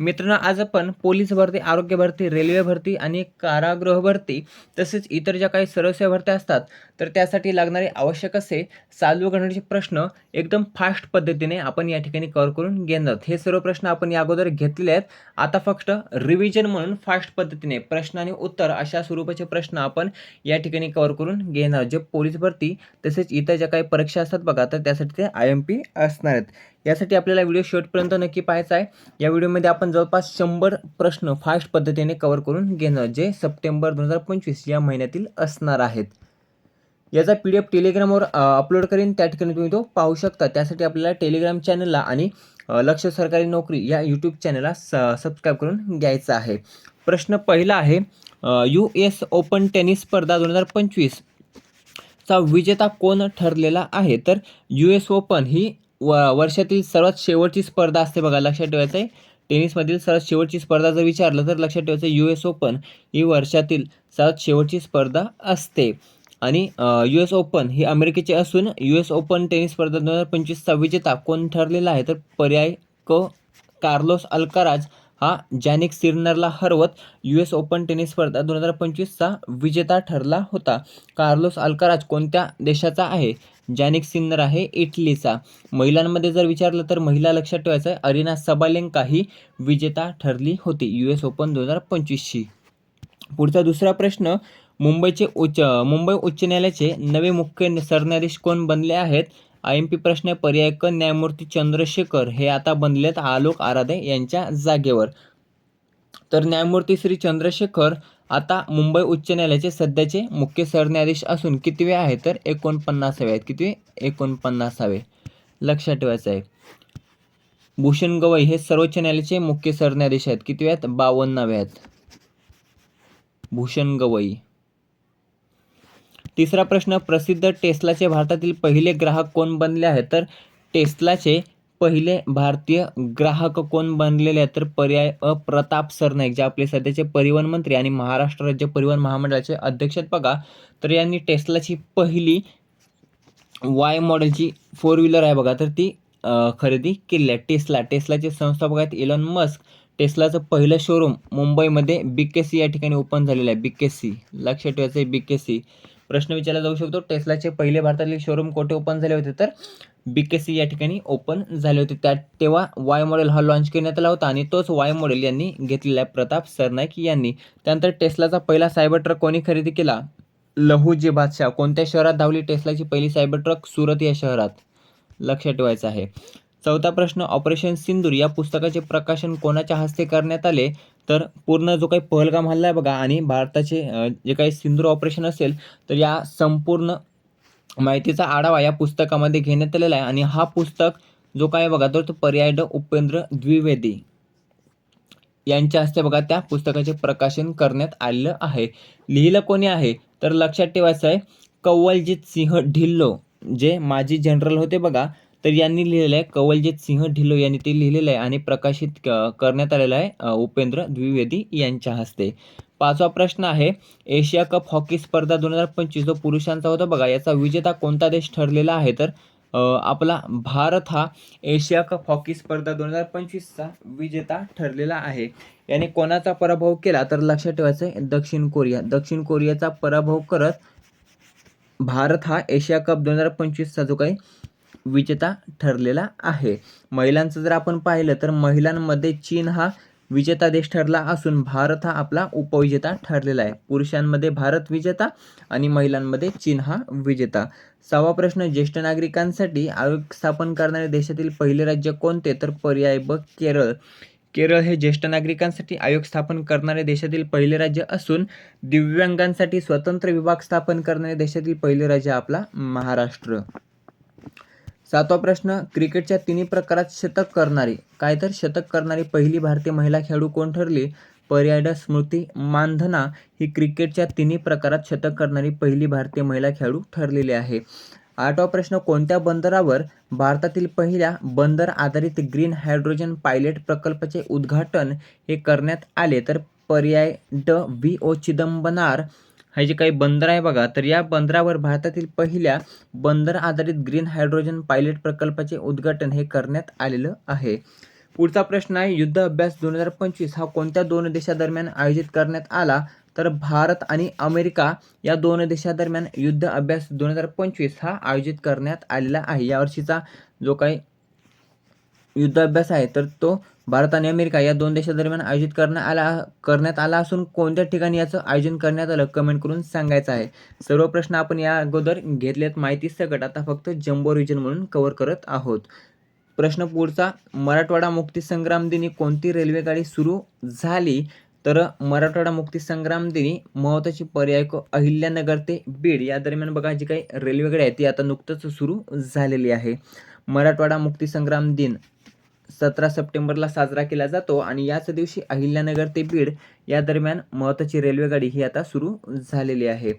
मित्रांनो आज आपण पोलीस भरती आरोग्य भरती रेल्वे भरती आणि कारागृह भरती तसेच इतर ज्या काही सर्वसेवा भरत्या असतात तर त्यासाठी लागणारे आवश्यक असे चालू घडण्याचे प्रश्न एकदम फास्ट पद्धतीने आपण या ठिकाणी कव्हर करून घेणार हे सर्व प्रश्न आपण या अगोदर घेतलेले आहेत. आता फक्त रिव्हिजन म्हणून फास्ट पद्धतीने प्रश्न आणि उत्तर अशा स्वरूपाचे प्रश्न आपण या ठिकाणी कव्हर करून घेणार जे पोलीस भरती तसेच इतर ज्या काही परीक्षा असतात बघा तर त्यासाठी ते आय एम पी असणार आहेत. यासाठी आपल्याला व्हिडिओ शेवटपर्यंत नक्की पाहायचा आहे. या व्हिडिओमध्ये आपण जवळपास शंभर प्रश्न फास्ट पद्धतीने कवर करून घेणं जे सप्टेंबर दोन हजार पंचवीस या महिन्यातील असणार आहेत. याचा पी डी एफ टेलिग्रामवर अपलोड करीन. त्या ठिकाणी तुम्ही तो पाहू शकता. त्यासाठी आपल्याला टेलिग्राम चॅनलला आणि लक्ष सरकारी नोकरी या यूट्यूब चॅनलला स सबस्क्राईब करून घ्यायचा आहे. प्रश्न पहिला आहे यू एस ओपन टेनिस स्पर्धा दोन हजार पंचवीसचा विजेता कोण ठरलेला आहे? तर यू एस ओपन ही व वर्षातील सर्वात शेवटची स्पर्धा असते बघा लक्षात ठेवायचं आहे टेनिसमधील सर्वात शेवटची स्पर्धा जर विचारलं तर लक्षात ठेवायचं यू एस ओपन ही वर्षातील सर्वात शेवटची स्पर्धा असते. आणि यू एस ओपन ही अमेरिकेची असून यू एस ओपन टेनिस स्पर्धा दोन हजार पंचवीसचा विजेता कोण ठरलेला आहे. तर पर्याय क कार्लोस अल्काराज हा जॅनिक सिरनरला हरवत यू एस ओपन टेनिस स्पर्धा दोन हजार पंचवीसचा विजेता ठरला होता. कार्लोस अल्काराज कोणत्या देशाचा आहे? जॅनिक सिन्नर आहे इटलीचा. महिलांमध्ये जर विचारलं तर महिला लक्षात ठेवायचं आहे अरिना सबालेंका ही विजेता ठरली होती यू एस ओपन दोन हजार पंचवीसची. पुढचा दुसरा प्रश्न मुंबईचे उच्च मुंबई उच्च न्यायालयाचे नवे मुख्य सरन्यायाधीश कोण बनले आहेत? आय एम पी प्रश्न पर्याय क न्यायमूर्ती चंद्रशेखर हे आता बनलेत आलोक आराधे यांच्या जागेवर. तर न्यायमूर्ती श्री चंद्रशेखर आता मुंबई उच्च न्यायालयाचे सध्याचे मुख्य सरन्यायाधीश असून कितवे आहे तर एकोणपन्नासावे आहेत. कितवे एकोणपन्नासावे. लक्षात ठेवायचं आहे. भूषण गवई हे सर्वोच्च न्यायालयाचे मुख्य सरन्यायाधीश आहेत. कितवे आहेत? बावन्नावे आहेत. भूषण गवई. तिसरा प्रश्न प्रसिद्ध टेस्लाचे भारतातील पहिले ग्राहक कोण बनले आहेत तर टेस्लाचे पहिले भारतीय ग्राहक कोण बनलेले आहेत? तर पर्याय अ प्रताप सरनाईक जे आपले सध्याचे परिवहन मंत्री आणि महाराष्ट्र राज्य परिवहन महामंडळाचे अध्यक्ष आहेत बघा. तर यांनी टेस्लाची पहिली वाय मॉडेलची फोर व्हीलर आहे बघा. तर ती खरेदी केली आहे टेस्ला. टेस्लाचे संस्थापक आहेत इलॉन मस्क टेस्लाचं पहिलं शोरूम मुंबईमध्ये बी के सी या ठिकाणी ओपन झालेलं आहे. बी के सी लक्षात ठेवायचं आहे बी के सी प्रश्न विचारला जाऊ शकतो. टेस्लाचे पहिले भारतातील शोरूम कोठे ओपन झाले होते? तर बी के सी या ठिकाणी ओपन झाले होते. त्या तेव्हा वाय मॉडेल हा लॉन्च करण्यात आला होता आणि तोच वाय मॉडेल यांनी घेतलेला आहे प्रताप सरनाईक यांनी. त्यानंतर टेस्लाचा पहिला सायबर ट्रक कोणी खरेदी केला? लहूजी बादशाह. कोणत्या शहरात धावली टेस्लाची पहिली सायबर ट्रक सुरत या शहरात. लक्षात ठेवायचं आहे. चौथा प्रश्न ऑपरेशन सिंदूर या पुस्तकाचे प्रकाशन कोणाच्या हस्ते करण्यात आले? तर पूर्ण जो काही पहलगाम हल्ला आहे बघा आणि भारताचे जे काही सिंदूर ऑपरेशन असेल तर या संपूर्ण माहितीचा आढावा या पुस्तकामध्ये घेण्यात आलेला आहे. आणि हा पुस्तक जो काय आहे बघा तर तो पर्याय ड. उपेंद्र द्विवेदी यांच्या हस्ते बघा त्या पुस्तकाचे प्रकाशन करण्यात आलेलं आहे. लिहिलं कोणी आहे? तर लक्षात ठेवायचं आहे कव्वलजीत सिंह ढिल्लो जे माजी जनरल होते बघा तर यांनी लिहिलेलं आहे कवलजीत सिंह ढिल्लो यांनी ते लिहिलेलं आहे आणि प्रकाशित क- करण्यात आलेलं आहे उपेंद्र द्विवेदी यांच्या हस्ते. पाचवा प्रश्न आहे एशिया कप हॉकी स्पर्धा दोन हजार पंचवीस जो पुरुषांचा होता बघा याचा विजेता कोणता देश ठरलेला आहे? तर आपला भारत हा एशिया कप हॉकी स्पर्धा दोन हजार पंचवीसचा विजेता ठरलेला आहे. याने कोणाचा पराभव केला? तर लक्षात ठेवायचं आहे दक्षिण कोरिया. दक्षिण कोरियाचा पराभव करत भारत हा एशिया कप दोन हजार पंचवीसचा जो काही विजेता ठरलेला आहे. महिलांचं जर आपण पाहिलं तर महिलांमध्ये चीन हा विजेता देश ठरला असून भारत हा आपला उपविजेता ठरलेला आहे. पुरुषांमध्ये भारत विजेता आणि महिलांमध्ये चीन हा विजेता. सहावा प्रश्न ज्येष्ठ नागरिकांसाठी आयोग स्थापन करणारे देशातील पहिले राज्य कोणते? तर पर्याय ब केरळ. केरळ हे ज्येष्ठ नागरिकांसाठी आयोग स्थापन करणारे देशातील पहिले राज्य असून दिव्यांगांसाठी स्वतंत्र विभाग स्थापन करणारे देशातील पहिले राज्य आपला महाराष्ट्र. सातवा प्रश्न क्रिकेटच्या तिन्ही प्रकारात शतक करणारी काय तर शतक करणारी पहिली भारतीय महिला खेळाडू कोण ठरली? पर्यायड स्मृती मानधना ही क्रिकेटच्या तिन्ही प्रकारात शतक करणारी पहिली भारतीय महिला खेळाडू ठरलेली आहे. आठवा प्रश्न कोणत्या बंदरावर भारतातील पहिल्या बंदर आधारित ग्रीन हायड्रोजन पायलट प्रकल्पाचे उद्घाटन हे करण्यात आले? तर पर्याय ड व्ही ओ चिदंबनार हे जे काही बंदर आहे बघा तर या बंदरावर भारतातील पहिल्या बंदर आधारित ग्रीन हायड्रोजन पायलट प्रकल्पाचे उद्घाटन हे करण्यात आलेलं आहे. पुढचा प्रश्न आहे युद्ध अभ्यास दोन हजार पंचवीस हा कोणत्या दोन देशादरम्यान आयोजित करण्यात आला? तर भारत आणि अमेरिका या दोन देशादरम्यान युद्ध अभ्यास दोन हजार पंचवीस हा आयोजित करण्यात आलेला आहे. यावर्षीचा जो काही युद्ध अभ्यास आहे तर तो भारत आणि अमेरिका या दोन देशादरम्यान आयोजित करण्यात आला करण्यात आला असून कोणत्या ठिकाणी याचं आयोजन करण्यात आलं कमेंट करून सांगायचं आहे. सर्व प्रश्न आपण या अगोदर घेतलेत. माहिती सकट. आता फक्त जम्बो रिजन म्हणून कव्हर करत आहोत. प्रश्न पुढचा मराठवाडा मुक्तीसंग्राम दिनी कोणती रेल्वेगाडी सुरू झाली? तर मराठवाडा मुक्तीसंग्राम दिनी महत्त्वाची पर्याय अहिल्यानगर ते बीड. या दरम्यान बघा जी काही रेल्वेगाडी आहे ती आता नुकतंच सुरू झालेली आहे. मराठवाडा मुक्तीसंग्राम दिन सतरा सप्टेंबरला साजरा केला जातो आणि याच दिवशी अहिल्यानगर ते बीड या दरम्यान महत्त्वाची रेल्वेगाडी ही आता सुरू झालेली आहे.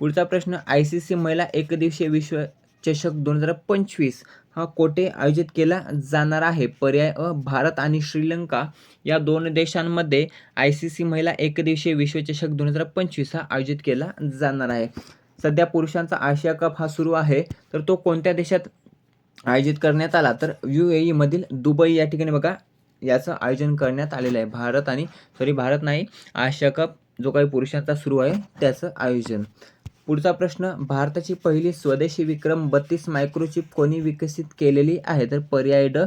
पुढचा प्रश्न आय सी सी महिला एकदिवसीय विश्वचषक दोन हजार पंचवीस हा कोठे आयोजित केला जाणार आहे? पर्याय अ भारत आणि श्रीलंका. या दोन देशांमध्ये आय सी सी महिला एकदिवसीय विश्वचषक दोन हजार पंचवीस हा आयोजित केला जाणार आहे. सध्या पुरुषांचा आशिया कप हा सुरू आहे. तर तो कोणत्या देशात आयोजित करण्यात आला. तर यू ए ईमधील दुबई या ठिकाणी बघा याचं आयोजन करण्यात आलेलं आहे. भारत आणि सॉरी भारत नाही आशिया कप जो काही पुरुषांचा सुरू आहे त्याचं आयोजन. पुढचा प्रश्न भारताची पहिली स्वदेशी विक्रम बत्तीस मायक्रोचिप कोणी विकसित केलेली आहे? तर पर्याय ड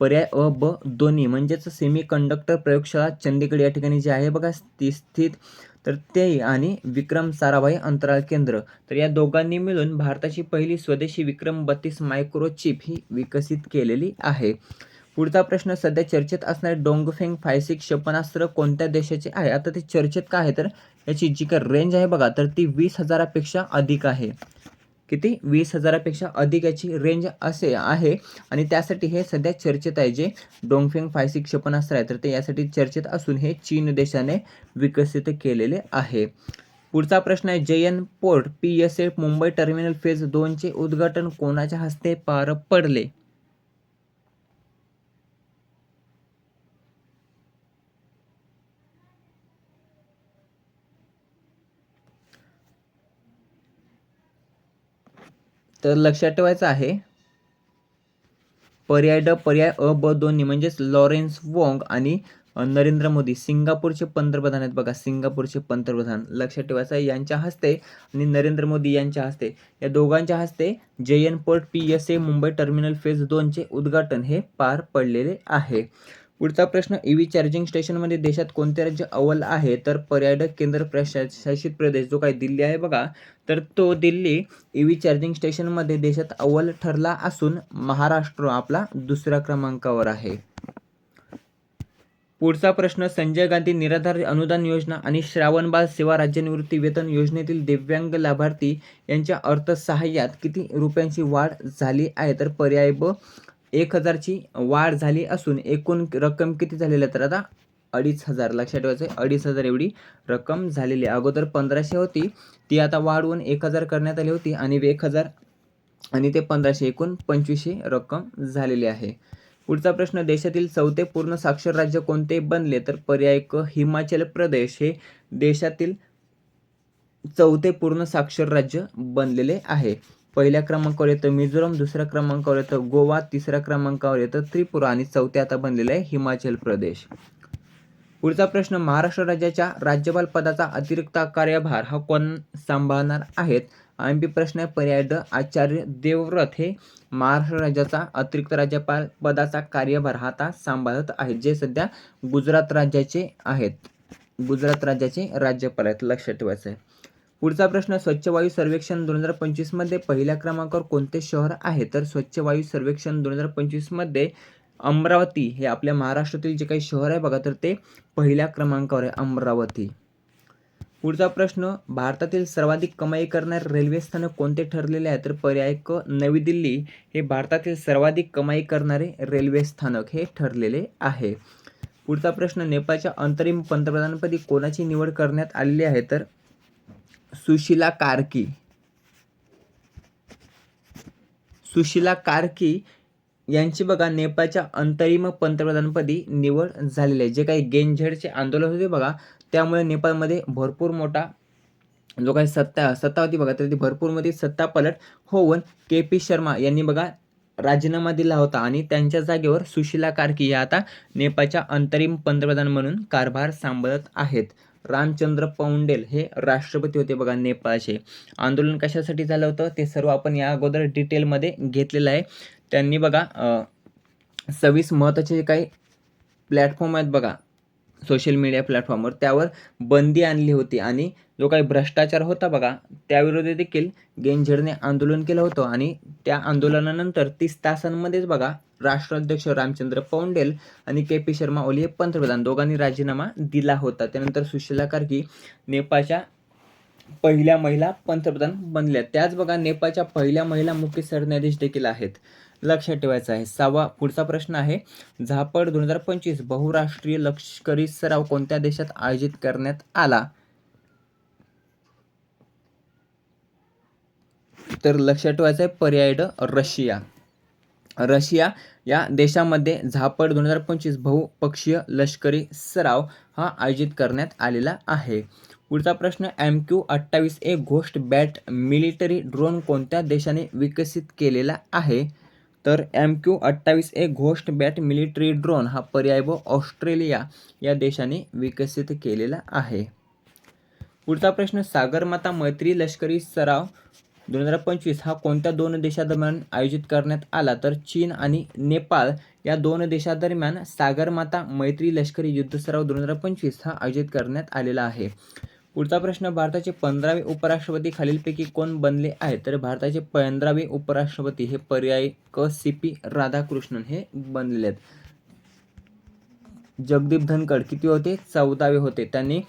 पर्याय अ ब दोन्ही. म्हणजेच सेमी कंडक्टर प्रयोगशाळा चंदीगड या ठिकाणी जी आहे बघा ती स्थित तर ते आणि विक्रम साराभाई अंतराळ केंद्र. तर या दोघांनी मिळून भारताची पहिली स्वदेशी विक्रम बत्तीस मायक्रोचिप ही विकसित केलेली आहे. पुढचा प्रश्न सध्या चर्चेत असणारे डोंगफेंग फायसिक क्षेपणास्त्र कोणत्या देशाचे आहे? आता ते चर्चेत काय आहे? तर याची जी काय रेंज आहे बघा तर ती वीस हजारापेक्षा अधिक आहे. किती? वीस हजारापेक्षा अधिक याची रेंज असे आहे. आणि त्यासाठी हे सध्या चर्चेत आहे जे डोंगफेंग फायसी क्षेपणास्त्र आहे. तर ते यासाठी चर्चेत असून हे चीन देशाने विकसित केलेले आहे. पुढचा प्रश्न आहे J N port P S A Mumbai terminal phase दोनचे उद्घाटन कोणाच्या हस्ते पार पडले? तर लक्षात ठेवायचं आहे. पर्याय ड पर्याय अ ब दोन्ही म्हणजेच लॉरेन्स वॉंग आणि नरेंद्र मोदी. सिंगापूरचे पंतप्रधान आहेत बघा. सिंगापूरचे पंतप्रधान. लक्षात ठेवायचं आहे यांच्या हस्ते आणि नरेंद्र मोदी यांच्या हस्ते. या दोघांच्या हस्ते J N port P S A Mumbai terminal phase दोनचे उद्घाटन हे पार पडलेले आहे. पुढचा प्रश्न ई व्ही चार्जिंग स्टेशनमध्ये देशात कोणते राज्य अव्वल आहे? तर पर्यटक केंद्र प्रशासित प्रदेश जो काही दिल्ली आहे बघा तर तो दिल्ली ई व्ही चार्जिंग स्टेशनमध्ये देशात अव्वल ठरला असून महाराष्ट्र आपला दुसऱ्या क्रमांकावर आहे. पुढचा प्रश्न संजय गांधी निराधार अनुदान योजना आणि श्रावणबाळ सेवा राज्यनिवृत्ती वेतन योजनेतील दिव्यांग लाभार्थी यांच्या अर्थसहाय्यात किती रुपयांची वाढ झाली आहे? तर पर्याय ब एक हजारची वाढ झाली असून एकूण रक्कम किती झालेली आहे तर आता अडीच हजार लक्षात ठेवायचं आहे अडीच हजार एवढी रक्कम झालेली आहे. अगोदर पंधराशे होती ती आता वाढवून एक हजार करण्यात आली होती आणि एक हजार आणि ते पंधराशे एकूण पंचवीसशे रक्कम झालेली आहे. पुढचा प्रश्न देशातील चौथे पूर्ण साक्षर राज्य कोणते बनले तर पर्याय क हिमाचल प्रदेश हे देशातील चौथे पूर्ण साक्षर राज्य बनलेले आहे. पहिल्या क्रमांकावर येतं मिझोरम दुसऱ्या क्रमांकावर येतं गोवा तिसऱ्या क्रमांकावर येतं त्रिपुरा आणि चौथ्या आता बनलेलं आहे हिमाचल प्रदेश. पुढचा प्रश्न महाराष्ट्र राज्याच्या राज्यपाल पदाचा अतिरिक्त कार्यभार हा कोण सांभाळणार आहेत? आणि प्रश्न आहे पर्याय ड आचार्य देवव्रत हे महाराष्ट्र राज्याचा अतिरिक्त राज्यपाल पदाचा कार्यभार हा आता सांभाळत आहेत जे सध्या गुजरात राज्याचे आहेत. गुजरात राज्याचे राज्यपाल आहेत लक्षात ठेवायचं आहे पुढचा प्रश्न स्वच्छ वायू सर्वेक्षण दोन हजार पंचवीसमध्ये पहिल्या क्रमांकावर कोणते शहर आहे? तर स्वच्छ वायू सर्वेक्षण दोन हजार पंचवीसमध्ये अमरावती हे आपल्या महाराष्ट्रातील जे काही शहर आहे बघा तर ते पहिल्या क्रमांकावर आहे अमरावती. पुढचा प्रश्न भारतातील सर्वाधिक कमाई करणारे रेल्वे स्थानक कोणते ठरलेले आहे? तर पर्याय क नवी दिल्ली हे भारतातील सर्वाधिक कमाई करणारे रेल्वे स्थानक हे ठरलेले आहे. पुढचा प्रश्न नेपाळच्या अंतरिम पंतप्रधानपदी कोणाची निवड करण्यात आलेली आहे? तर सुशिला कार्की. सुशिला कार्की यांची बघा नेपाळच्या अंतरिम पंतप्रधानपदी निवड झालेली आहे. जे काही गेंझेडचे आंदोलन होते बघा त्यामुळे नेपाळमध्ये भरपूर मोठा जो काही सत्ता सत्ता होती बघा तर ती भरपूरमध्ये सत्ता पलट होऊन के पी शर्मा यांनी बघा राजीनामा दिला होता आणि त्यांच्या जागेवर सुशीला कार्की या आता नेपाळच्या अंतरिम पंतप्रधान म्हणून कारभार सांभाळत आहेत. रामचंद्र पौंडेल हे राष्ट्रपती होते बघा नेपाळचे. आंदोलन कशासाठी झालं होतं? ते सर्व आपण या अगोदर डिटेलमध्ये घेतलेलं आहे. त्यांनी बघा सव्वीस महत्त्वाचे जे काही प्लॅटफॉर्म आहेत बघा सोशल मीडिया प्लॅटफॉर्मवर त्यावर बंदी आणली होती आणि जो काही भ्रष्टाचार होता बघा त्याविरोधी देखील गेंझेडने आंदोलन केलं होतं आणि त्या आंदोलनानंतर तीस तासांमध्येच बघा राष्ट्राध्यक्ष रामचंद्र पौंडेल आणि के पी शर्मा ओली हे पंतप्रधान. दोघांनी राजीनामा दिला होता. त्यानंतर सुशीला कार्की नेपाळच्या पहिल्या महिला पंतप्रधान बनल्या. त्याच बघा नेपाळच्या पहिल्या महिला मुख्य सरन्यायाधीश देखील आहेत. लक्षात ठेवायचं आहे. सहावा पुढचा प्रश्न आहे. झापड दोन हजार पंचवीस बहुराष्ट्रीय लष्करी सराव कोणत्या देशात आयोजित करण्यात आला? तर लक्षात ठेवायचं आहे पर्याय रशिया. रशिया या देशामध्ये झापड दोन हजार पंचवीस बहुपक्षीय लष्करी सराव हा आयोजित करण्यात आलेला आहे. पुढचा प्रश्न एम क्यू अठ्ठावीस A ghost bat military drone कोणत्या देशाने विकसित केलेला आहे? तर एम क्यू अठ्ठावीस A ghost bat military drone हा पर्याय व ऑस्ट्रेलिया या देशाने विकसित केलेला आहे. पुढचा प्रश्न सागरमाता मैत्री लष्करी सराव दोन हजार पंचवीस हा कोणत्या दोन देशादरम्यान आयोजित करण्यात आला? तर चीन आणि नेपाळ या दोन देशादरम्यान सागरमाता मैत्री लष्करी युद्ध सराव दोन हजार पंचवीस हा आयोजित करण्यात आलेला आहे. पुढचा प्रश्न भारताचे पंधरावे उपराष्ट्रपती खालीलपैकी कोण बनले आहेत? तर भारताचे पंधरावे उपराष्ट्रपती हे पर्याय क सी पी राधाकृष्णन हे बनलेले आहेत. जगदीप धनखड किती होते? चौदावे होते. त्यांनी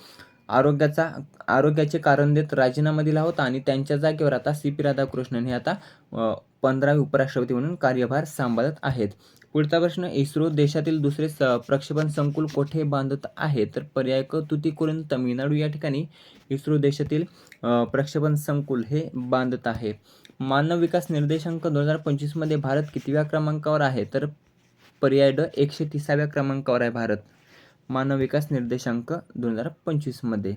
आरोग्याचा आरोग्याचे कारण देत राजीनामा दिला होता आणि त्यांच्या जागेवर आता सी पी राधाकृष्णन हे आता पंधरावे उपराष्ट्रपती म्हणून कार्यभार सांभाळत आहेत. पुढचा प्रश्न इस्रो देशातील दुसरे स प्रक्षेपण संकुल कोठे बांधत आहे? तर पर्याय क तुतीकोरून तमिळनाडू या ठिकाणी इस्रो देशातील प्रक्षेपण संकुल हे बांधत आहे. मानव विकास निर्देशांक दोन हजार पंचवीसमध्ये भारत कितव्या क्रमांकावर आहे? तर पर्याय ड एकशे तिसाव्या क्रमांकावर आहे भारत. मानव विकास निर्देशांक दोन हजार पंचवीसमध्ये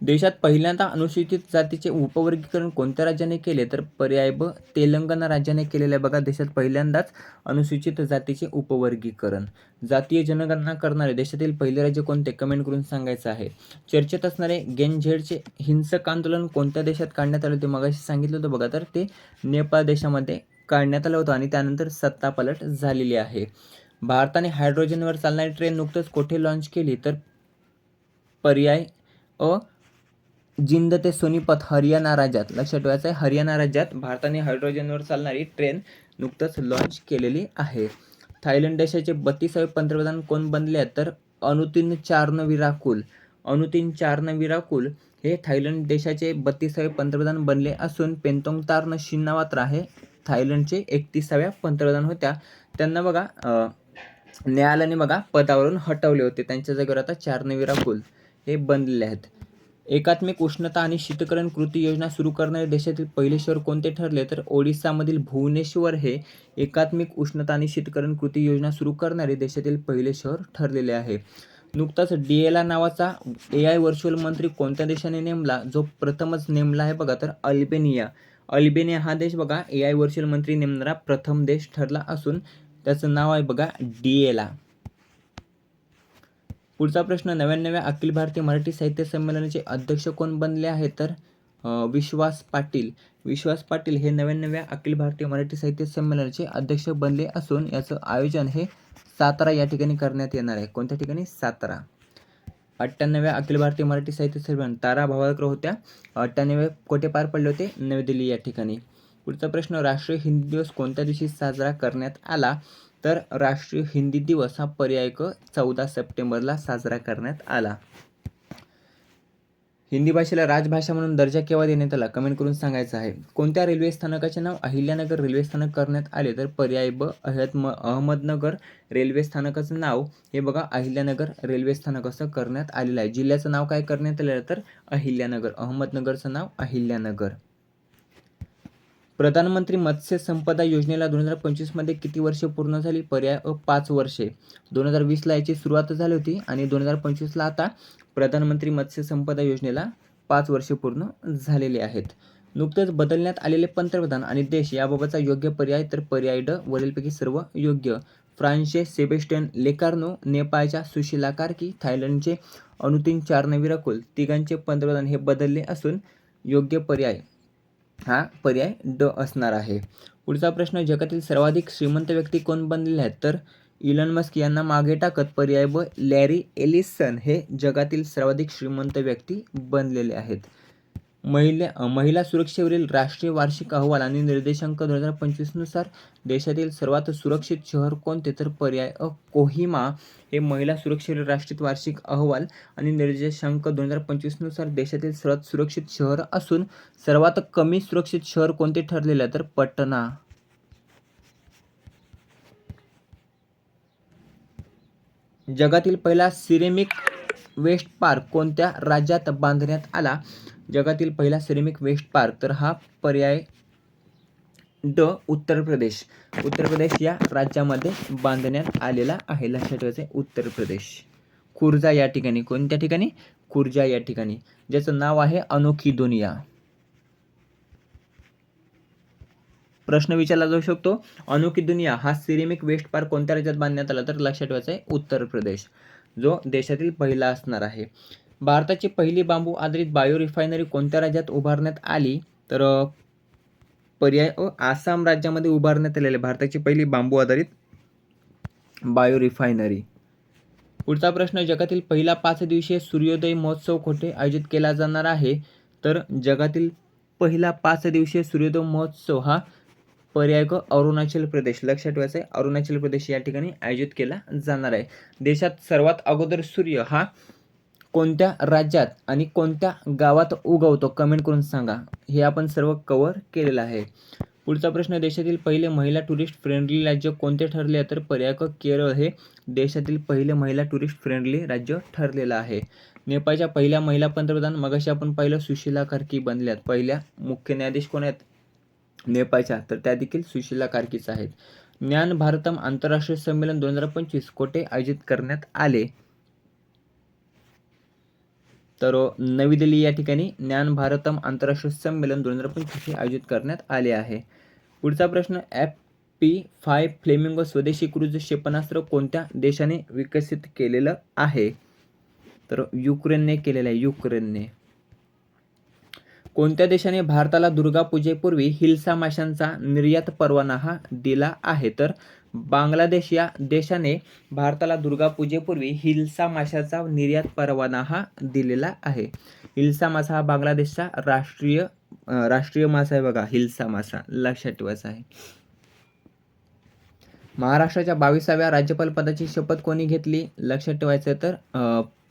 देशात पहिल्यांदा अनुसूचित जातीचे उपवर्गीकरण कोणत्या राज्याने केले? तर पर्याय ब तेलंगणा राज्याने केलेले आहे. बघा देशात पहिल्यांदाच अनुसूचित जातीचे उपवर्गीकरण. जातीय जनगणना करणारे देशातील पहिले राज्य कोणते? कमेंट करून सांगायचं आहे. चर्चेत असणारे गेनझेडचे हिंसक आंदोलन कोणत्या देशात काढण्यात आले होते मगाशी सांगितलं होतं बघा. तर ते नेपाळ देशामध्ये काढण्यात आलं होतं आणि त्यानंतर सत्तापलट झालेली आहे. भारताने हायड्रोजनवर चालणारी ट्रेन नुकतंच कोठे लॉन्च केली? तर पर्याय अ जिंद ते सोनीपत हरियाणा राज्यात. लक्षात ठेवायचं आहे हरियाणा राज्यात भारताने हायड्रोजनवर चालणारी ट्रेन नुकतंच लॉन्च केलेली आहे. थायलंड देशाचे बत्तीसावे पंतप्रधान कोण बनले? तर अनुतीन चार्नविराकुल. अनुतीन चार्नविराकुल हे थायलंड देशाचे बत्तीसावे पंतप्रधान बनले असून पेंतोंग तार्न शिन्नावात्रा हे थायलंडचे एकतीसाव्या पंतप्रधान होत्या. त्यांना बघा न्यायालयाने बघा पदावरून हटवले होते. त्यांच्या जागेवर आता चार्नविराकुल हे बनलेले आहेत. एकात्मिक उष्णता आणि शीतकरण कृती योजना सुरू करणारे देशातील पहिले शहर कोणते ठरले? तर ओडिसामधील भुवनेश्वर हे एकात्मिक उष्णता आणि शीतकरण कृती योजना सुरू करणारे देशातील पहिले शहर ठरलेले आहे. नुकताच डी एला नावाचा ए आय व्हर्च्युअल मंत्री कोणत्या देशाने नेमला? जो प्रथमच नेमला आहे बघा तर अल्बेनिया. अल्बेनिया हा देश बघा ए आय व्हर्च्युअल मंत्री नेमणारा प्रथम देश ठरला असून त्याचं नाव आहे बघा डी एला पुढचा प्रश्न नव्याण्णव्या अखिल भारतीय मराठी साहित्य संमेलनाचे अध्यक्ष कोण बनले आहे? तर विश्वास पाटील. विश्वास पाटील हे नव्याण्णव्या अखिल भारतीय मराठी साहित्य संमेलनाचे अध्यक्ष बनले असून याचं आयोजन हे सातारा या ठिकाणी करण्यात येणार आहे. कोणत्या ठिकाणी? सातारा. अठ्ठ्याण्णव्या अखिल भारतीय मराठी साहित्य संमेलन तारा भावाळकर होत्या. अठ्ठ्याण्णव कोठे पार पडले होते नवी दिल्ली या ठिकाणी. पुढचा प्रश्न राष्ट्रीय हिंदी दिवस कोणत्या दिवशी साजरा करण्यात आला? तर राष्ट्रीय हिंदी दिवस हा पर्याय क चौदा सप्टेंबरला साजरा करण्यात आला. हिंदी भाषेला राजभाषा म्हणून दर्जा केव्हा देण्यात आला? कमेंट करून सांगायचं आहे. कोणत्या रेल्वे स्थानकाचे नाव? अहिल्यानगर रेल्वे स्थानक करण्यात आले. तर पर्याय ब अहम अहमदनगर रेल्वे स्थानकाचं नाव. हे बघा अहिल्यानगर रेल्वे स्थानक असं करण्यात आलेलं आहे. जिल्ह्याचं नाव काय करण्यात आलेलं तर अहिल्यानगर अहमदनगरचं नाव अहिल्यानगर. प्रधानमंत्री मत्स्य संपदा योजनेला दोन हजार पंचवीसमध्ये किती वर्षे पूर्ण झाली? पर्याय पाच वर्षे. दोन हजार वीसला याची सुरुवात झाली होती आणि दोन हजार पंचवीसला आता प्रधानमंत्री मत्स्य संपदा योजनेला पाच वर्षे पूर्ण झालेले आहेत. नुकतेच बदलण्यात आलेले पंतप्रधान आणि देश याबाबतचा योग्य पर्याय तर पर्याय ड वरीलपैकी सर्व योग्य. फ्रान्सचे सेबेस्टियन लेकार्नो नेपाळच्या सुशीला कार्की थायलंडचे अनुतीन चारनवीरकुल तिघांचे पंतप्रधान हे बदलले असून योग्य पर्याय हा पर्याय ड असणार आहे. पुढचा प्रश्न जगातील सर्वाधिक श्रीमंत व्यक्ती कोण बनलेले आहेत? तर इलन मस्क यांना मागे टाकत पर्याय ब लॅरी एलिसन हे जगातील सर्वाधिक श्रीमंत व्यक्ती बनलेले आहेत. महिला महिला सुरक्षेवरील राष्ट्रीय वार्षिक अहवाल आणि निर्देशांक दोन हजार पंचवीसनुसार देशातील सर्वात सुरक्षित शहर कोणते? तर पर्याय अ कोहिमा हे महिला सुरक्षेवरील राष्ट्रीय वार्षिक अहवाल आणि निर्देशांक दोन हजार पंचवीसनुसार देशातील सर्वात सुरक्षित शहर असून सर्वात कमी सुरक्षित शहर कोणते ठरलेले आहे? तर पटना. जगातील पहिला सिरेमिक वेस्ट पार्क कोणत्या राज्यात बांधण्यात आला? जगातील पहिला सिरेमिक वेस्ट पार्क तर हा पर्याय ड उत्तर प्रदेश. उत्तर प्रदेश या राज्यामध्ये बांधण्यात आलेला आहे. लक्षात ठेवायचं आहे उत्तर प्रदेश. खुर्जा या ठिकाणी. कोणत्या ठिकाणी? खुर्जा या ठिकाणी. ज्याचं नाव आहे अनोखी दुनिया. प्रश्न विचारला जाऊ शकतो. अनोखी दुनिया हा सिरेमिक वेस्ट पार्क कोणत्या राज्यात बांधण्यात आला? तर लक्षात ठेवायचा आहे उत्तर प्रदेश. जो देशातील पहिला असणार आहे. भारताची पहिली बांबू आधारित बायो रिफायनरी कोणत्या राज्यात उभारण्यात आली? तर पर्याय आसाम राज्यामध्ये उभारण्यात आलेली भारताची पहिली बांबू आधारित बायो रिफायनरी पुढचा प्रश्न जगातील पहिला पाच दिवसीय सूर्योदय महोत्सव कुठे आयोजित केला जाणार आहे? तर जगातील पहिला पाच दिवसीय सूर्योदय महोत्सव हा पर्याय क अरुणाचल प्रदेश लक्षात ठेवायचं आहे अरुणाचल प्रदेश या ठिकाणी आयोजित केला जाणार आहे. देशात सर्वात अगोदर सूर्य हा कोणत्या राज्यात आणि कोणत्या गावात उगवतो? कमेंट करून सांगा. हे आपण सर्व कवर केलेलं आहे. पुढचा प्रश्न देशातील पहिले महिला टुरिस्ट फ्रेंडली राज्य कोणते ठरले? तर पर्याय क केरळ हे देशातील पहिले महिला टुरिस्ट फ्रेंडली राज्य ठरलेलं आहे. नेपाळच्या पहिल्या महिला पंतप्रधान मगाशी आपण पाहिलं सुशीला कार्की बनल्यात. पहिल्या मुख्य न्यायाधीश कोण आहेत? नेपाळच्या तर त्या देखील सुशीला कारकीच आहेत. ज्ञान भारतम आंतरराष्ट्रीय संमेलन दोन हजार पंचवीस कोठे आयोजित करण्यात आले? तर नवी दिल्ली या ठिकाणी ज्ञान भारतम आंतरराष्ट्रीय संमेलन दोन हजार पंचवीस हे आयोजित करण्यात आले आहे. पुढचा प्रश्न ॲप पी फाय फ्लेमिंगो स्वदेशी क्रूज क्षेपणास्त्र कोणत्या देशाने विकसित केलेलं आहे? तर युक्रेनने केलेलं आहे युक्रेनने. कोणत्या देशाने भारताला दुर्गापूजेपूर्वी हिल्सा माशांचा निर्यात परवाना हा दिला आहे? तर बांगलादेश या देशाने भारताला दुर्गापूजेपूर्वी हिल्सा माशाचा निर्यात परवाना हा दिलेला आहे. हिल्सा मासा हा बांगलादेशचा राष्ट्रीय राष्ट्रीय मासा आहे बघा. हिल्सा मासा. लक्षात ठेवायचा आहे. महाराष्ट्राच्या बावीसाव्या राज्यपाल पदाची शपथ कोणी घेतली? लक्षात ठेवायचं तर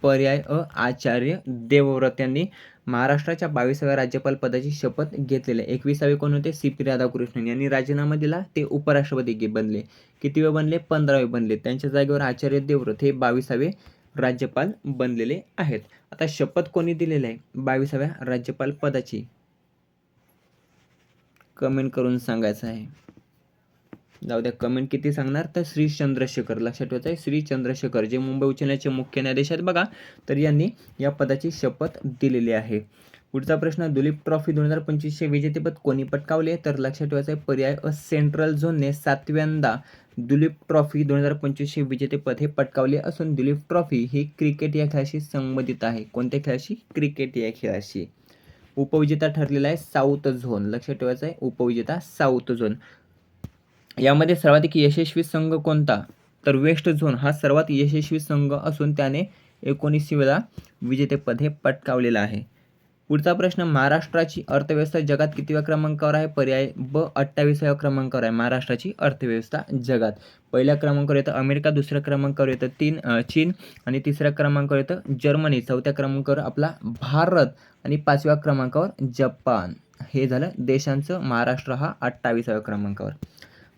पर्याय अ आचार्य देवव्रत यांनी महाराष्ट्राच्या बावीसाव्या राज्यपाल पदाची शपथ घेतलेले एकविसावे कोण होते? सी पी राधाकृष्णन यांनी राजीनामा दिला. ते उपराष्ट्रपती बनले. कितीवे बनले? पंधरावे बनले. त्यांच्या जागेवर आचार्य देवव्रत हे बावीसावे राज्यपाल बनलेले आहेत. आता शपथ कोणी दिलेली आहे? बावीसाव्या राज्यपाल पदाची. कमेंट करून सांगायचं आहे. जाऊ द्या कमेंट किती सांगणार? तर श्री चंद्रशेखर लक्षात ठेवायचं आहे श्री चंद्रशेखर जे मुंबई उच्च न्यायालयाचे मुख्य न्यायाधीश आहेत बघा तर यांनी या पदाची शपथ दिलेली आहे. पुढचा प्रश्न दुलीप ट्रॉफी दोन हजार पंचवीसचे विजेतेपद कोणी पटकावले? तर लक्षात ठेवायचं आहे पर्याय अ सेंट्रल झोनने सातव्यांदा दुलीप ट्रॉफी दोन हजार पंचवीसचे विजेतेपद हे पटकावले असून दुलीप ट्रॉफी ही क्रिकेट या खेळाशी संबंधित आहे. कोणत्या खेळाशी? क्रिकेट या खेळाशी. उपविजेता ठरलेला आहे साऊथ झोन. लक्षात ठेवायचं आहे उपविजेता साऊथ झोन. यामध्ये सर्वाधिक यशस्वी संघ कोणता? तर वेस्ट झोन हा सर्वात यशस्वी संघ असून त्याने एकोणीसशे वेळा विजेतेपद हे पटकावलेलं आहे. पुढचा प्रश्न महाराष्ट्राची अर्थव्यवस्था जगात कितव्या क्रमांकावर आहे? पर्याय ब अठ्ठावीसाव्या क्रमांकावर आहे. महाराष्ट्राची अर्थव्यवस्था जगात. पहिल्या क्रमांकावर येतं अमेरिका दुसऱ्या क्रमांकावर येतं तीन चीन आणि तिसऱ्या क्रमांकावर येतं जर्मनी. चौथ्या क्रमांकावर आपला भारत आणि पाचव्या क्रमांकावर जपान. हे झालं देशांचं महाराष्ट्र हा अठ्ठावीसाव्या क्रमांकावर.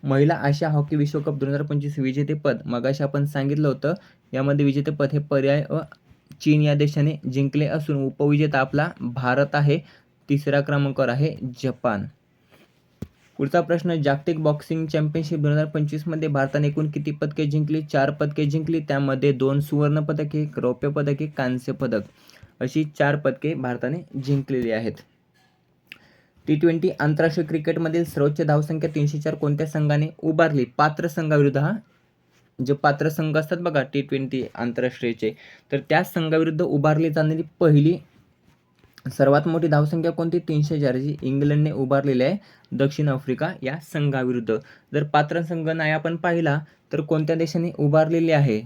महिला आशिया हॉकी विश्वकप दोन हजार पंचवीस विजेतेपद मगाशी आपण सांगितलं होतं यामध्ये विजेतेपद हे पर्याय व चीन या देशाने जिंकले असून उपविजेता आपला भारत आहे तिसऱ्या क्रमांकावर आहे जपान. पुढचा प्रश्न जागतिक बॉक्सिंग चॅम्पियनशिप दोन हजार पंचवीसमध्ये भारताने एकूण किती पदके जिंकली? चार पदके जिंकली त्यामध्ये दोन सुवर्ण पदके एक रौप्य पदक एक कांस्य पदक. अशी चार पदके भारताने जिंकलेली आहेत. टी ट्वेंटी आंतरराष्ट्रीय क्रिकेटमधील सर्वोच्च धावसंख्या तीनशे चार कोणत्या संघाने उभारली? पात्र संघाविरुद्ध हा. जे पात्र संघ असतात बघा टी ट्वेंटी आंतरराष्ट्रीयचे तर त्या संघाविरुद्ध उभारली जाणारी पहिली सर्वात मोठी धावसंख्या कोणती? तीनशे चार जी इंग्लंडने उभारलेली आहे दक्षिण आफ्रिका या संघाविरुद्ध. जर पात्र संघ नाही आपण पाहिला तर कोणत्या देशाने उभारलेली आहे?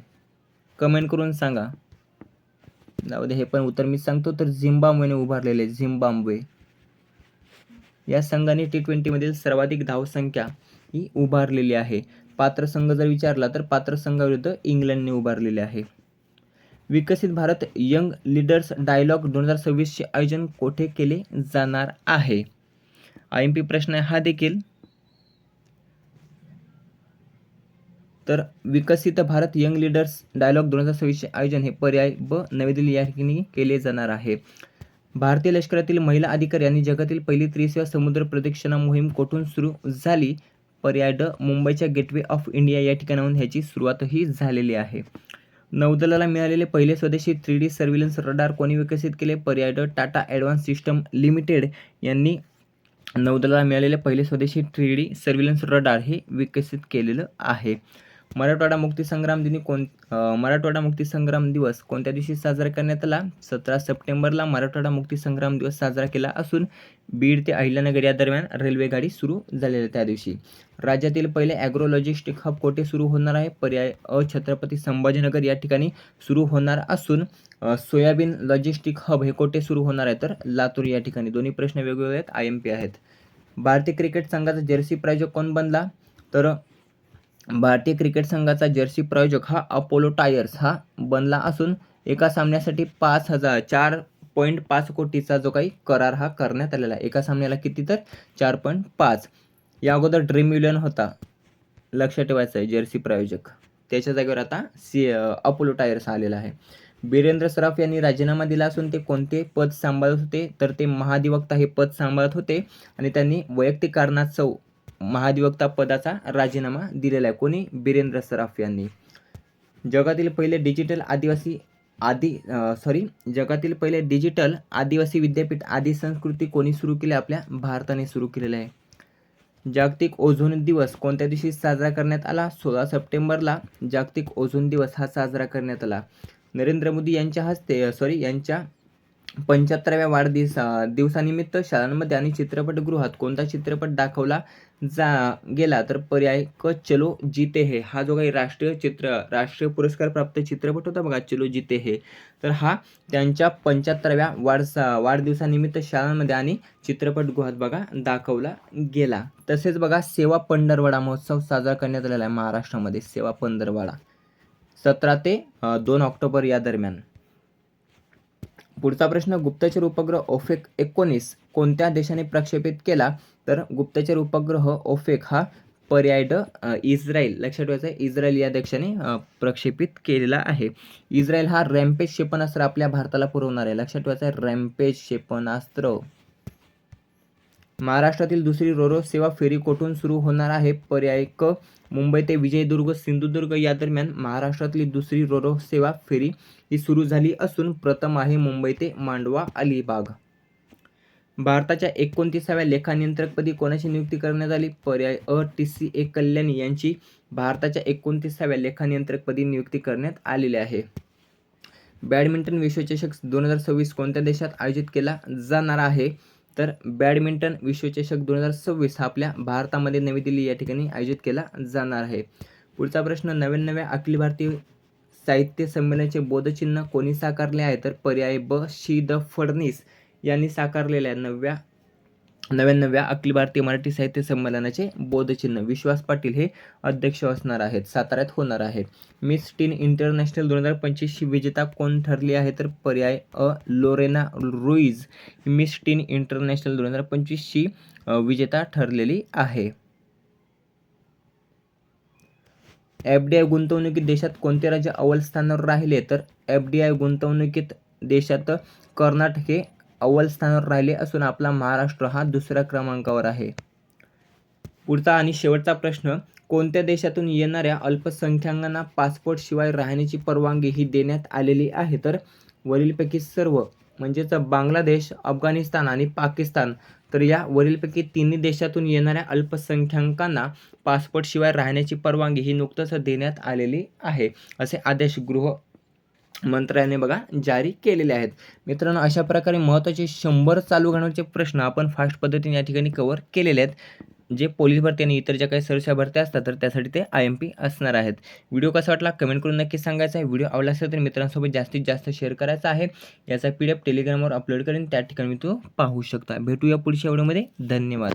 कमेंट करून सांगा. जाऊ दे हे पण उत्तर मी सांगतो तर झिम्बाब्वेने उभारलेले झिम्बाब्वे. या संघाने टी ट्वेंटीमधील सर्वाधिक धावसंख्या ही उभारलेली आहे. पात्र संघ जर विचारला तर पात्र संघाविरुद्ध इंग्लंडने उभारलेले आहे. विकसित भारत यंग लीडर्स डायलॉग दोन हजार सव्वीसचे आयोजन कोठे केले जाणार आहे? आय एम पी प्रश्न आहे हा देखील. तर विकसित भारत यंग लीडर्स डायलॉग दोन हजार सव्वीसचे आयोजन हे पर्याय ब नवी दिल्ली या ठिकाणी केले जाणार आहे. भारतीय लष्करातील महिला अधिकारी यांनी जगातील पहिली त्रिसेवा समुद्र प्रदक्षिणा मोहीम कोठून सुरू झाली? पर्याय ड मुंबईच्या गेटवे ऑफ इंडिया या ठिकाणाहून ह्याची सुरुवातही झालेली आहे. नौदलाला मिळालेले पहिले स्वदेशी थ्री डी सर्व्हिलन्स रडार कोणी विकसित केले? पर्याय ड टाटा ॲडव्हान्स सिस्टम लिमिटेड यांनी नौदलाला मिळालेले पहिले स्वदेशी थ्री डी सर्व्हिलन्स रडार हे विकसित केलेलं आहे. मराठवाडा मुक्तीसंग्राम दिनी कोण मराठवाडा मुक्तीसंग्राम दिवस कोणत्या दिवशी साजरा करण्यात आला? सतरा सप्टेंबरला मराठवाडा मुक्तीसंग्राम दिवस साजरा केला असून बीड ते अहिल्यानगर या दरम्यान रेल्वेगाडी सुरू झालेल्या त्या दिवशी. राज्यातील पहिले ॲग्रो लॉजिस्टिक हब कोठे सुरू होणार आहे? पर्याय अ छत्रपती संभाजीनगर या ठिकाणी सुरू होणार असून सोयाबीन लॉजिस्टिक हब हे कोठे सुरू होणार आहे? तर लातूर या ठिकाणी. दोन्ही प्रश्न वेगवेगळे आहेत. आय एम पी आहेत. भारतीय क्रिकेट संघाचा जर्सी प्रायोजक कोण बनला? तर भारतीय क्रिकेट संघाचा जर्सी प्रायोजक हा अपोलो टायर्स हा बनला असून एका सामन्यासाठी पाच हजार चार पॉईंट पाच कोटीचा जो काही करार हा करण्यात आलेला आहे. एका सामन्याला किती तर? चार पॉईंट पाच. या अगोदर ड्रीम इलेवन होता लक्षात ठेवायचं आहे जर्सी प्रायोजक. त्याच्या जागेवर आता सी अपोलो टायर्स आलेला आहे. बिरेंद्र सराफ यांनी राजीनामा दिला असून ते कोणते पद सांभाळत होते? तर ते महाधिवक्ता हे पद सांभाळत होते आणि त्यांनी वैयक्तिक कारणास्तव महाधिवक्ता पदाचा राजीनामा दिलेला आहे. कोणी? बिरेंद्र सराफ यांनी. जगातील पहिले डिजिटल आदिवासी आदि सॉरी जगातील पहिले डिजिटल आदिवासी विद्यापीठ आदी संस्कृती कोणी सुरू केली? आपल्या भारताने सुरू केलेलं आहे. जागतिक ओझोन दिवस कोणत्या दिवशी साजरा करण्यात आला? सोळा सप्टेंबरला जागतिक ओझोन दिवस हा साजरा करण्यात आला. नरेंद्र मोदी यांच्या हस्ते सॉरी यांच्या पंच्याहत्तराव्या वाढदिवस दिवसानिमित्त शाळांमध्ये आणि चित्रपटगृहात कोणता चित्रपट दाखवला? जा गेला तर पर्याय क चलो जीते हे. हा जो काही राष्ट्रीय चित्र राष्ट्रीय पुरस्कार प्राप्त चित्रपट होता बघा चलो जीते हे. तर हा त्यांच्या पंच्याहत्तराव्या वाढसा वाढदिवसानिमित्त शाळांमध्ये आणि चित्रपटगृहात बघा दाखवला गेला. तसेच बघा सेवा पंढरवाडा महोत्सव साजरा करण्यात आलेला आहे महाराष्ट्रामध्ये सेवा पंधरवाडा सतरा ते दोन ऑक्टोबर या दरम्यान. पुढचा प्रश्न गुप्तचर उपग्रह ओफेक एकोणीस कोणत्या देशाने प्रक्षेपित केला? तर गुप्तचर उपग्रह ओफेक हा पर्याय ड इस्रायल लक्षात ठेवायचं आहे इस्रायल या देशाने प्रक्षेपित केलेला आहे. इस्रायल हा रॅम्पेज क्षेपणास्त्र आपल्या भारताला पुरवणार आहे. लक्षात ठेवायचं आहे रॅम्पेज क्षेपणास्त्र. महाराष्ट्रातील दुसरी रोरो सेवा फेरी कोठून सुरू होणार आहे? पर्याय क मुंबई ते विजयदुर्ग सिंधुदुर्ग या दरम्यान महाराष्ट्रातली दुसरी रोरो सेवा फेरी ही सुरू झाली असून प्रथम आहे मुंबई ते मांडवा अलिबाग. भारताच्या एकोणतीसाव्या लेखानियंत्रकपदी कोणाची नियुक्ती करण्यात आली? पर्याय अ टी सी ए कल्याणी यांची भारताच्या एकोणतीसाव्या लेखानियंत्रकपदी नियुक्ती करण्यात आलेली आहे. बॅडमिंटन विश्वचषक दोन हजार सव्वीस कोणत्या देशात आयोजित केला जाणार आहे? तर बॅडमिंटन विश्वचषक दोन हजार सव्वीस हा आपल्या भारतामध्ये नवी दिल्ली या ठिकाणी आयोजित केला जाणार आहे. पुढचा प्रश्न नव्याण्णव्या अखिल भारतीय साहित्य संमेलनाचे बोधचिन्ह कोणी साकारले आहे? तर पर्याय ब शी द फडणीस यांनी साकारलेल्या नवव्या नव्याण्णव्या अखिल भारतीय मराठी साहित्य संमेलनाचे बोधचिन्ह. विश्वास पाटील हे अध्यक्ष असणार आहेत साताऱ्यात होणार आहे. मिस टीन इंटरनॅशनल दोन हजार पंचवीसची विजेता कोण ठरली आहे तर पर्याय अ. Lorena Ruiz miss teen international दोन हजार पंचवीसची विजेता ठरलेली आहे. एफ डी आय गुंतवणुकीत देशात कोणते राज्य अव्वल स्थानावर राहिले तर एफ डी आय गुंतवणुकीत देशात कर्नाटक हे अव्वल स्थानावर राहिले असून आपला महाराष्ट्र हा दुसऱ्या क्रमांकावर आहे. पुढचा आणि शेवटचा प्रश्न कोणत्या देशातून येणाऱ्या अल्पसंख्याकांना पासपोर्ट शिवाय राहण्याची परवानगी ही देण्यात आलेली आहे? तर वरीलपैकी सर्व म्हणजेच बांगलादेश अफगाणिस्तान आणि पाकिस्तान तर या वरीलपैकी तिन्ही देशातून येणाऱ्या अल्पसंख्याकांना पासपोर्टशिवाय राहण्याची परवानगी ही नुकतंच देण्यात आलेली आहे असे आदेश गृह मंत्र्याने बघा जारी केलेले आहेत. मित्रांनो अशा प्रकारे महत्त्वाचे शंभर चालू घालण्याचे प्रश्न आपण फास्ट पद्धतीने या ठिकाणी कव्हर केलेले आहेत. जे पोलीस भरती आणि इतर ज्या काही सरच्या भरत्या असतात तर त्यासाठी ते आय एम पी असणार आहेत. व्हिडिओ कसा वाटला कमेंट करून नक्की सांगायचा आहे. व्हिडिओ आवडला असेल तर मित्रांसोबत जास्तीत जास्त शेअर करायचा आहे. याचा पी डी एफ टेलिग्रामवर अपलोड करेन त्या ठिकाणी मी तो पाहू शकता. भेटूया पुढच्या व्हिडिओमध्ये धन्यवाद.